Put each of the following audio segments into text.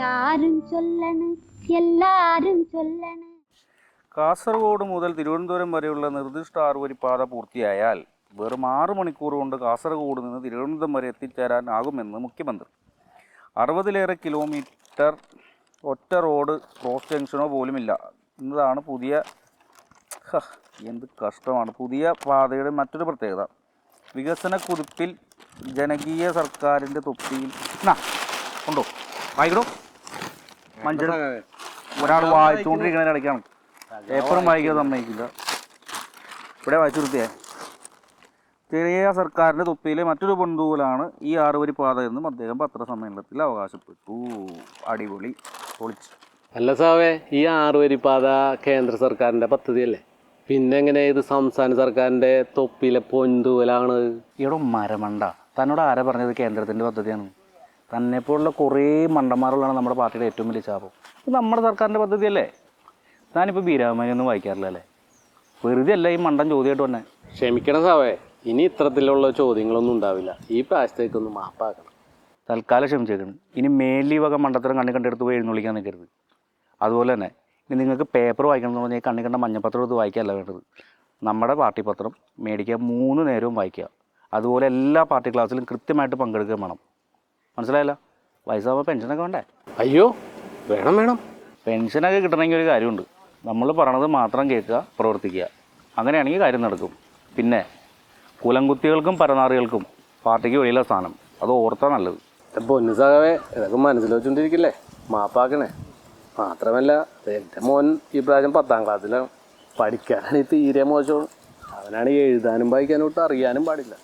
എല്ലാരും ചൊല്ലണ് എല്ലാരും ചൊല്ലണ്. കാസർഗോഡ് മുതൽ തിരുവനന്തപുരം വരെയുള്ള നിർദ്ദിഷ്ട ആറുവരി പാത പൂർത്തിയായാൽ വെറും ആറു മണിക്കൂർ കൊണ്ട് കാസർഗോഡ് നിന്ന് തിരുവനന്തപുരം വരെ എത്തിച്ചേരാനാകുമെന്ന് മുഖ്യമന്ത്രി. അറുപതിലേറെ കിലോമീറ്റർ ഒറ്റ റോഡ് ക്രോസ് ജംഗ്ഷനോ പോലുമില്ല. എന്നതാണ് പുതിയ എന്ത് കഷ്ടമാണ്. പുതിയ പാതയുടെ മറ്റൊരു പ്രത്യേകത. വികസന കുതിപ്പിൽ ജനകീയ സർക്കാരിന്റെ തൊപ്പിയിൽ ഉണ്ടോ? വായിക്കണോ? മഞ്ചൾ ഒരാൾ വായിച്ചുകൊണ്ടിരിക്കുന്ന ഇടയ്ക്കാണ്. പേപ്പറും വായിക്കാൻ സമ്മതിക്കില്ല. ഇവിടെ വായിച്ചു നിർത്തിയേ. ചെറിയ സർക്കാരിന്റെ തൊപ്പിയിലെ മറ്റൊരു പൊന്തൂലാണ് ഈ ആറുവരി പാത എന്നും അദ്ദേഹം പത്രസമ്മേളനത്തിൽ അവകാശപ്പെട്ടു. അടിപൊളി. പൊളിച്ച്. അല്ല സാവേ ഈ ആറുവരിപ്പാത കേന്ദ്ര സർക്കാരിന്റെ പദ്ധതിയല്ലേ? പിന്നെ എങ്ങനെ ഇത് സംസ്ഥാന സർക്കാരിന്റെ തൊപ്പിയിലെ പൊന്തൂലാണ് ഇവിടെ മരമണ്ട. തന്നോട് ആരാ പറഞ്ഞത് കേന്ദ്രത്തിന്റെ പദ്ധതിയാണ് തന്നെപ്പോലുള്ള കുറേ മണ്ടന്മാരുള്ളതാണ് നമ്മുടെ പാർട്ടിയുടെ ഏറ്റവും വലിയ ശാപം. ഇത് നമ്മുടെ സർക്കാരിന്റെ പദ്ധതിയല്ലേ? താനിപ്പോൾ ബീരാമയൊന്നും വായിക്കാറില്ല അല്ലേ? വെറുതെ അല്ല ഈ മണ്ടൻ ചോദ്യമായിട്ട് വന്നെ. ക്ഷമിക്കണം സാവേ ഇനി ഇത്തരത്തിലുള്ള ചോദ്യങ്ങളൊന്നും ഉണ്ടാവില്ല. ഈ പ്രാവശ്യത്തേക്കൊന്ന് മാപ്പാക്കണം. തൽക്കാലം ക്ഷമിച്ചേക്കണം. ഇനി മേലി വക മണ്ടത്തരം കണ്ണി കണ്ടെടുത്ത് പോയി എഴുന്നള്ളിക്കാൻ നിൽക്കരുത്. അതുപോലെ തന്നെ ഇനി നിങ്ങൾക്ക് പേപ്പർ വായിക്കണം എന്ന് പറഞ്ഞാൽ കണ്ണി കണ്ട മഞ്ഞപ്പത്രം എടുത്ത് വായിക്കുകയല്ല വേണ്ടത്. നമ്മുടെ പാർട്ടി പത്രം മേടിക്കുക മൂന്ന് നേരവും വായിക്കുക. അതുപോലെ എല്ലാ പാർട്ടി ക്ലാസ്സിലും കൃത്യമായിട്ട് പങ്കെടുക്കുകയും വേണം. മനസ്സിലായല്ലോ? വയസ്സാകുമ്പോൾ പെൻഷനൊക്കെ വേണ്ടേ? അയ്യോ വേണം വേണം. പെൻഷനൊക്കെ കിട്ടണമെങ്കിൽ ഒരു കാര്യമുണ്ട്. നമ്മൾ പറയണത് മാത്രം കേൾക്കുക പ്രവർത്തിക്കുക. അങ്ങനെയാണെങ്കിൽ കാര്യം നടക്കും. പിന്നെ കുലംകുത്തികൾക്കും പരനാറികൾക്കും പാർട്ടിക്ക് വെളിയിലെ സ്ഥാനം. അത് ഓർത്താൽ നല്ലത്. പൊന്നു സാവേ ഇതൊക്കെ മനസ്സിൽ വെച്ചുകൊണ്ടിരിക്കില്ലേ മാപ്പാക്കണേ. മാത്രമല്ല എന്റെ മോൻ ഈ പ്രാവശ്യം പത്താം ക്ലാസ്സിലാണ് പഠിക്കാനാണ് തീരെ മോശമാണ് അവനാണ് എഴുതാനും വായിക്കാനും ഒട്ടും അറിയാനും പാടില്ല.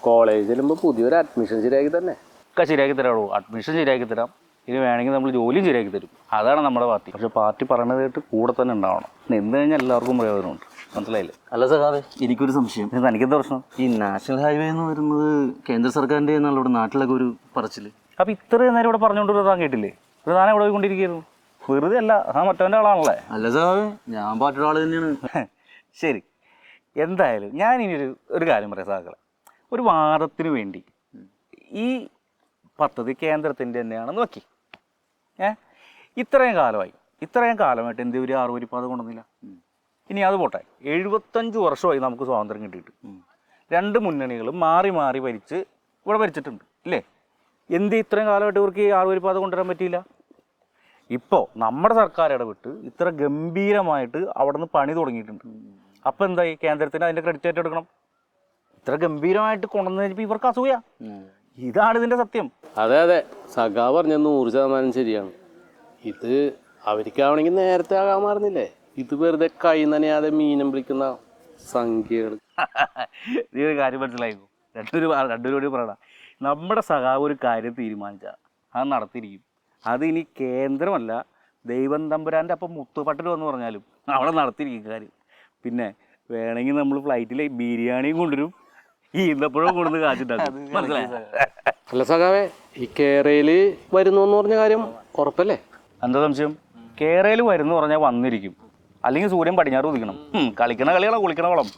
കോളേജിൽ ചെല്ലുമ്പോൾ പുതിയൊരു അഡ്മിഷൻ ശരിയാക്കി തന്നെ. ഒക്കെ ശരിയാക്കി തരാമോ അഡ്മിഷൻ ശരിയാക്കി തരാം. ഇനി വേണമെങ്കിൽ നമ്മൾ ജോലിയും ശരിയാക്കി തരും. അതാണ് നമ്മുടെ പാർട്ടി. പക്ഷെ പാർട്ടി പറയണത് കേട്ട് കൂടെ തന്നെ ഉണ്ടാവണം. നിന്ന് കഴിഞ്ഞാൽ എല്ലാവർക്കും പ്രയോജനമുണ്ട്. മനസ്സിലായില്ലേ? അല്ല സഖാവേ എനിക്കൊരു സംശയം. തനിക്കെന്താ പ്രശ്നം? ഈ നാഷണൽ ഹൈവേ എന്ന് വരുന്നത് കേന്ദ്ര സർക്കാരിന്റെ എന്നുള്ള ഇവിടെ നാട്ടിലൊക്കെ ഒരു പറച്ചിൽ. അപ്പോൾ ഇത്രയും നേരം ഇവിടെ പറഞ്ഞുകൊണ്ട് താൻ കേട്ടില്ലേ? പ്രധാനം ഇവിടെ പോയിക്കൊണ്ടിരിക്കുന്നു വെറുതെ അല്ല ആ മറ്റവന്റെ ആളാണല്ലേ? അല്ല സഖാവേ ഞാൻ പാർട്ടിയുടെ ആൾ തന്നെയാണ്. ശരി. എന്തായാലും ഞാൻ ഇനി ഒരു ഒരു കാര്യം പറയാം സാക്കളെ ഒരു വാദത്തിന് വേണ്ടി ഈ പദ്ധതി കേന്ദ്രത്തിന്റെ തന്നെയാണെന്ന് നോക്കി. ഏ? ഇത്രയും കാലമായി. ഇത്രയും കാലമായിട്ട് എന്ത് ഒരു ആറുവരിപ്പാത കൊണ്ടുവന്നില്ല. ഇനി അത് പോട്ടെ. എഴുപത്തഞ്ച് വർഷമായി നമുക്ക് സ്വാതന്ത്ര്യം കിട്ടിയിട്ട്. രണ്ട് മുന്നണികളും മാറി മാറി ഭരിച്ച് ഇവിടെ ഭരിച്ചിട്ടുണ്ട്. ഇല്ലേ? എന്ത് ഇത്രയും കാലമായിട്ട് ഇവർക്ക് ഈ ആറുവരിപ്പാത കൊണ്ടുവരാൻ പറ്റിയില്ല? ഇപ്പോൾ നമ്മുടെ സർക്കാർ ഇടപെട്ട് ഇത്ര ഗംഭീരമായിട്ട് അവിടെ നിന്ന് പണി തുടങ്ങിയിട്ടുണ്ട്. അപ്പോൾ എന്തായി? കേന്ദ്രത്തിന് അതിന്റെ ക്രെഡിറ്റ് ആയിട്ട് എടുക്കണം ഇത്ര ഗംഭീരമായിട്ട് കൊണ്ടുവന്നു കഴിഞ്ഞപ്പോൾ ഇവർക്ക് അസൂയ. ഇതാണ് ഇതിന്റെ സത്യം. അതെ അതെ. സഖാ പറഞ്ഞ നൂറ് ശതമാനം ശരിയാണ്. ഇത് അവർക്കാവണെങ്കിൽ നേരത്തെ ആകാൻ മാറുന്നില്ലേ? ഇത് വെറുതെ കൈ നനയാതെ മീനം വിളിക്കുന്ന സംഖ്യകൾ. നീ ഒരു കാര്യം മനസ്സിലായിക്കോ? രണ്ടൊരു രണ്ടുപേരോട് പറയണ നമ്മുടെ സഖാവ് ഒരു കാര്യം തീരുമാനിച്ചാൽ അത് നടത്തിയിരിക്കും. അത് ഇനി കേന്ദ്രമല്ല ദൈവം തമ്പുരാന്റെ അപ്പം മുത്തുപട്ടൽ വന്ന് പറഞ്ഞാലും. അവിടെ നടത്തിയിരിക്കും കാര്യം. പിന്നെ വേണമെങ്കിൽ നമ്മൾ ഫ്ലൈറ്റിൽ ബിരിയാണിയും കൊണ്ടുവരും. ഈ ഇന്നപ്പോഴും കൊണ്ടുവന്ന് കാച്ചുണ്ടാക്കും മനസ്സിലായി? അല്ല സഖാവേ ഈ കേരയിൽ വരുന്നു എന്ന് പറഞ്ഞ കാര്യം ഉറപ്പല്ലേ? എന്താ സംശയം? കേരയിൽ വരുന്നു പറഞ്ഞാൽ വന്നിരിക്കും. അല്ലെങ്കിൽ സൂര്യൻ പടിഞ്ഞാറ് ഉദിക്കണം. ഉം, കളിക്കണ കളികളാ കുളിക്കണ കുളം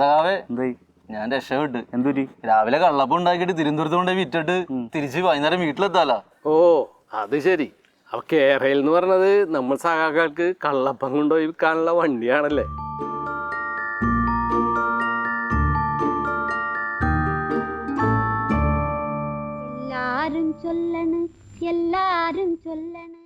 സഖാവേ എന്തായി? ഞാൻ രക്ഷപ്പെട്ട്. എന്തൊരു രാവിലെ കള്ളപ്പം ഉണ്ടാക്കിയിട്ട് തിരുവനന്തപുരത്ത് കൊണ്ട് വിറ്റിട്ട് തിരിച്ച് വൈകുന്നേരം വീട്ടിലെത്താലോ? ഓ അത് ശരി. അപ്പൊ കേരയിൽ എന്ന് പറഞ്ഞത് നമ്മൾ സഖാക്കൾക്ക് കള്ളപ്പം കൊണ്ടുപോയി വിൽക്കാനുള്ള വണ്ടിയാണല്ലേ? എല്ലാരും ചൊല്ലണ് എല്ലാരും ചൊല്ലണ്